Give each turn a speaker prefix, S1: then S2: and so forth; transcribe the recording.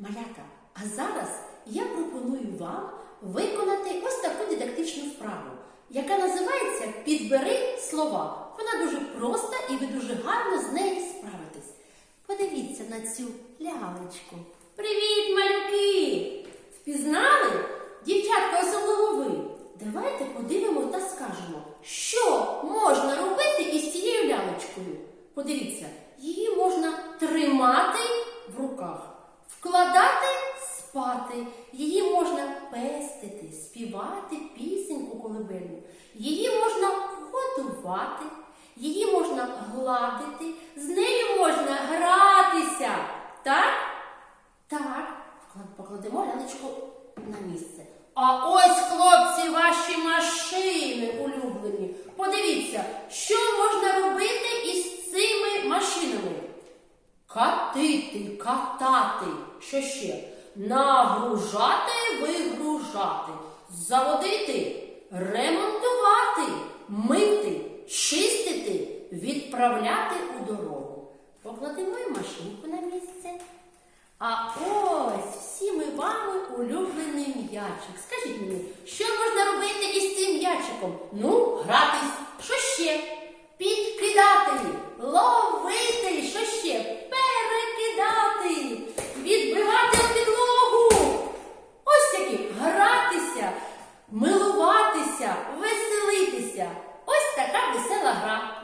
S1: Малята, а зараз я пропоную вам виконати ось таку дидактичну вправу, яка називається Підбери слова. Вона дуже проста і ви дуже гарно з нею справитесь. Подивіться на цю лялечку. Привіт, малюки! Впізнали? Дівчатка, особливо ви. Давайте подивимо та скажемо, що можна робити із цією лялечкою. Подивіться, її можна тримати вкладати спати, її можна пестити, співати пісеньку колибельну, її можна готувати, її можна гладити, з нею можна гратися. Так? Так, покладемо лялечку на місце. А ось, хлопці, ваші машини улюблені. Подивіться, що можна робити із цими машинами? Катити, катати. Що ще? Нагружати, вигружати, заводити, ремонтувати, мити, чистити, відправляти у дорогу. Покладемо машинку на місце. А ось всі ми вами улюблений м'ячик. Скажіть мені, що можна робити із цим м'ячиком? Ну, гратись. Що ще? милуватися, веселитися. Ось така весела гра.